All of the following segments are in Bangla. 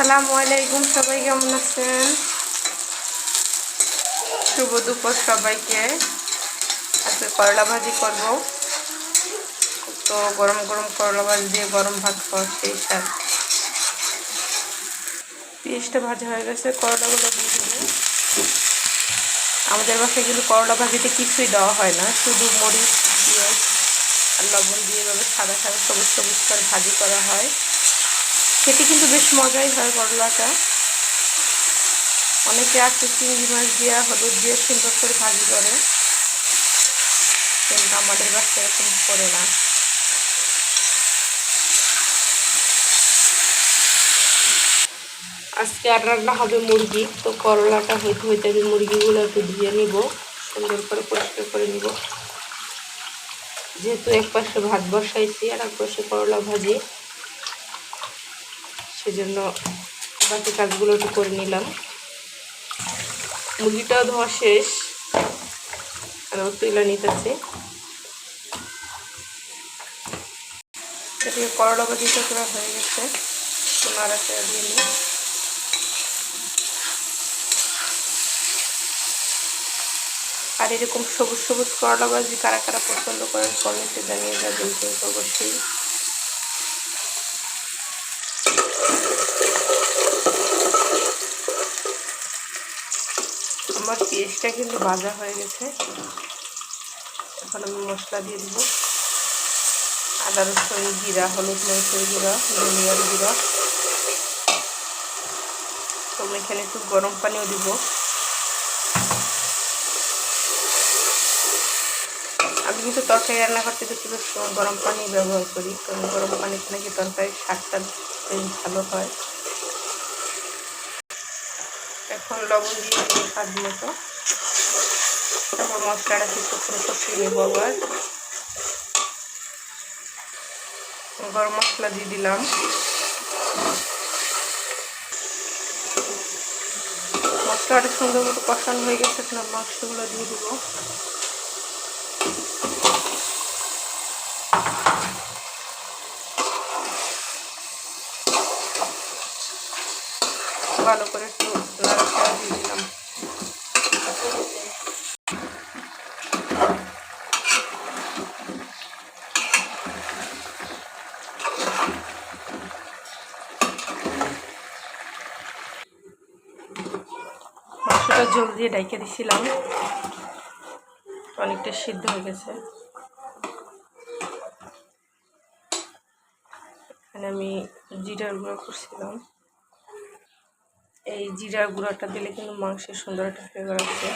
আসসালামু আলাইকুম, সবাই কেমন আছেন? শুভ দুপুর সবাইকে। আজকে করলা ভাজি করব। তো গরম গরম করলা ভাজি দিয়ে গরম ভাত খাওয়া সেই সাথ পেঁয়াজটা ভাজা হয়ে গেছে, করলাগুলো দিয়ে আমাদের বাসায় কিন্তু করলা ভাজিতে কিছুই দেওয়া হয় না, শুধু মরিচ, পেঁয়াজ আর লবণ দিয়ে এভাবে সাদা সাদা সবুজ সবুজ করে ভাজি করা হয়। খেতে কিন্তু বেশ মজাই হয় করলাটা। অনেকে আছে চিংড়ি মাছ দিয়ে, হলুদ দিয়ে সুন্দর করে ভাজি করে। কিন্তু আমাদের বাচ্চা এরকম করে না। আজকে আর রান্না হবে মুরগি, তো করলাটা হইতে হইতে আমি মুরগিগুলো একটু ধুয়ে নিব, সুন্দর করে পরিষ্কার করে নিব। যেহেতু এক পাশে ভাত বসাইছি আর এক পাশে করলা ভাজি। সেজন্য বাকি কাজগুলো একটু করে নিলাম। মুরগিটাও ধোয়া শেষ, আর তুইলা নিতেছে এদিকে করলা ভাজি করা হয়ে গেছে নাড়াচাড়া দিয়ে নিই। আর এরকম সবুজ সবুজ করলা ভাজি কারা কারা পছন্দ করেন কমেন্টে জানিয়ে যাবেন, কিন্তু অবশ্যই। আমার পেঁয়াজটা কিন্তু ভাজা হয়ে গেছে। এখন আমি মশলা দিয়ে দেবো। আদা রসুন জিরা, হলুদ মরিচের গুঁড়া ধনিয়ার গুঁড়া তো আমি এখানে একটু গরম পানিও দিব। আমি কিন্তু তরকারি রান্না করতে বেশিরভাগ গরম পানি ব্যবহার করি, কারণ গরম পানিতে নাকি তরকারি স্বাদটা ভালো হয়। এখন লবণ দিয়ে দিই স্বাদ মতো। তারপর মশলাটা কিছুক্ষণ কষিয়ে নেব আবার। গরম মশলা দিয়ে দিলাম। মশলাটা সুন্দর মতো কষানো হয়ে গেছে মাংসগুলো দিয়ে দেবো। ভালো করে একটু দিলাম। জল দিয়ে ডাইকে দিছিলাম। অনেকটা সিদ্ধ হয়ে গেছে। এখানে আমি জিরার গুঁড়ো করছিলাম। এই জিরার গুঁড়োটা দিলে কিন্তু মাংসের সুন্দর একটা ফ্লেভার আছে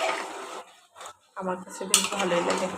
আমার কাছে বেশ ভালোই লাগে।